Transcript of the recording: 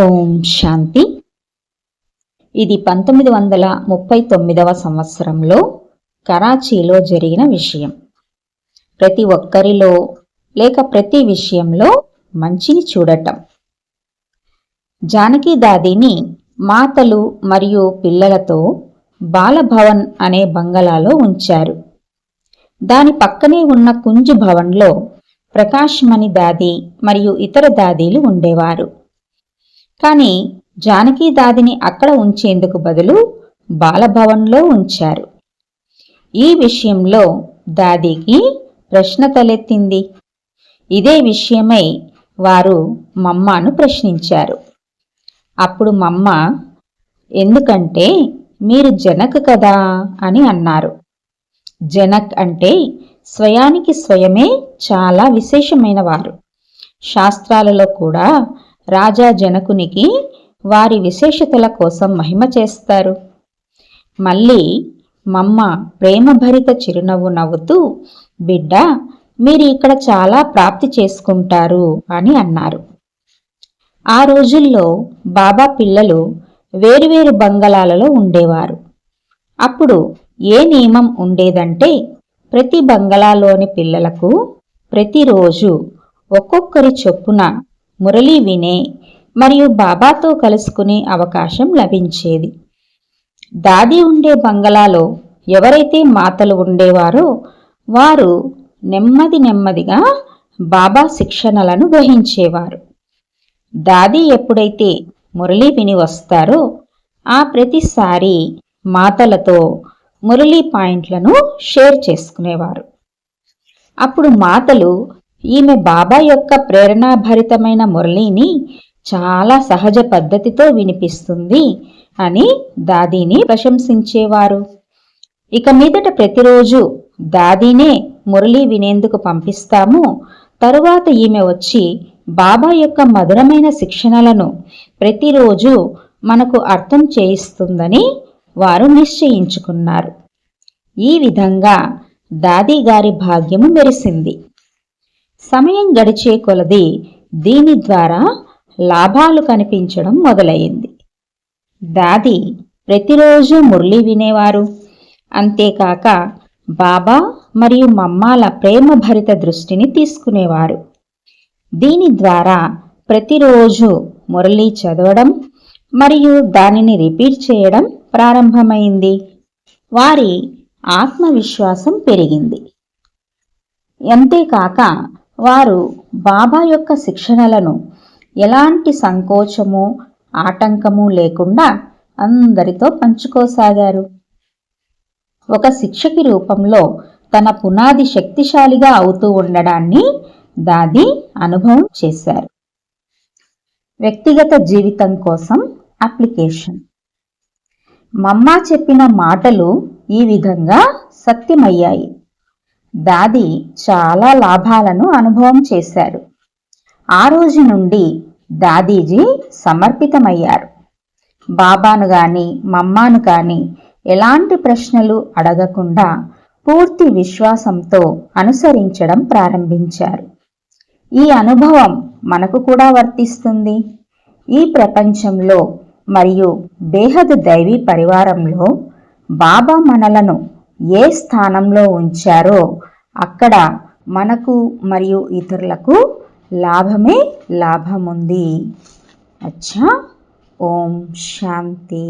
ఓం శాంతి. ఇది పంతొమ్మిది వందల ముప్పై తొమ్మిదవ సంవత్సరంలో కరాచీలో జరిగిన విషయం. ప్రతి ఒక్కరిలో లేక ప్రతి విషయంలో మంచిని చూడటం. జానకి దాదిని మాతలు మరియు పిల్లలతో బాలభవన్ అనే బంగళాలో ఉంచారు. దాని పక్కనే ఉన్న కుంజు భవన్లో ప్రకాశ్మణి దాది మరియు ఇతర దాదీలు ఉండేవారు. కానీ జానకి దాదిని అక్కడ ఉంచేందుకు బదులు బాలభవన్లో ఉంచారు. ఈ విషయంలో దాదికి ప్రశ్న తలెత్తింది. ఇదే విషయమై వారు మమ్మాను ప్రశ్నించారు. అప్పుడు మమ్మ ఎందుకంటే మీరు జనక్ కదా? అని అన్నారు. జనక్ అంటే స్వయానికి స్వయమే చాలా విశేషమైన వారు శాస్త్రాలలో కూడా రాజా జనకునికి వారి విశేషతల కోసం మహిమ చేస్తారు. మళ్ళీ మమ్మ ప్రేమభరిత చిరునవ్వు నవ్వుతూ బిడ్డ మీరు ఇక్కడ చాలా ప్రాప్తి చేసుకుంటారు అని అన్నారు. ఆ రోజుల్లో బాబా పిల్లలు వేరువేరు బంగళాలలో ఉండేవారు. అప్పుడు ఏ నియమం ఉండేదంటే ప్రతి బంగళాలోని పిల్లలకు ప్రతిరోజు ఒక్కొక్కరి చొప్పున మురళి వినే మరియు బాబాతో కలుసుకునే అవకాశం లభించేది. దాది ఉండే బంగళాలో ఎవరైతే మాతలు ఉండేవారో వారు నెమ్మది నెమ్మదిగా బాబా శిక్షణలను గ్రహించేవారు దాది ఎప్పుడైతే మురళి విని వస్తారో ఆ ప్రతిసారి మాతలతో మురళీ పాయింట్లను షేర్ చేసుకునేవారు. అప్పుడు మాతలు ఈమె బాబా యొక్క ప్రేరణాభరితమైన మురళిని చాలా సహజ పద్ధతితో వినిపిస్తుంది అని దాదీని ప్రశంసించేవారు. ఇక మీదట ప్రతిరోజు దాదీనే మురళి వినేందుకు పంపిస్తాము. తరువాత ఈమె వచ్చి బాబా యొక్క మధురమైన శిక్షణలను ప్రతిరోజు మనకు అర్థం చేయిస్తుందని వారు నిశ్చయించుకున్నారు. ఈ విధంగా దాది గారి భాగ్యము మెరిసింది. సమయం గడిచే కొలది దీని ద్వారా లాభాలు కనిపించడం మొదలయ్యింది దాది ప్రతిరోజు మురళి వినేవారు. అంతేకాక బాబా మరియు మమ్మాల ప్రేమభరిత దృష్టిని తీసుకునేవారు. దీని ద్వారా ప్రతిరోజు మురళి చదవడం మరియు దానిని రిపీట్ చేయడం ప్రారంభమైంది. వారి ఆత్మవిశ్వాసం పెరిగింది. అంతేకాక వారు బాబా యొక్క శిక్షణలను ఎలాంటి సంకోచము ఆటంకము లేకుండా అందరితో పంచుకోసాగారు. ఒక శిక్షకి రూపంలో తన పునాది శక్తిశాలిగా అవుతూ ఉండడాన్ని దాది అనుభవం చేశారు. వ్యక్తిగత జీవితం కోసం అప్లికేషన్. మమ్మ చెప్పిన మాటలు ఈ విధంగా సత్యమయ్యాయి. దాది చాలా లాభాలను అనుభవం చేశారు ఆ రోజు నుండి దాదీజీ సమర్పితమయ్యారు. బాబాను గాని మమ్మాను కాని ఎలాంటి ప్రశ్నలు అడగకుండా పూర్తి విశ్వాసంతో అనుసరించడం ప్రారంభించారు. ఈ అనుభవం మనకు కూడా వర్తిస్తుంది. ఈ ప్రపంచంలో మరియు బేహద్ దైవీ పరివారంలో బాబా మనలను ఏ స్థానంలో ఉంచారో అక్కడ మనకు మరియు ఇతరులకు లాభమే లాభముంది. అచ్చా. ఓం శాంతి.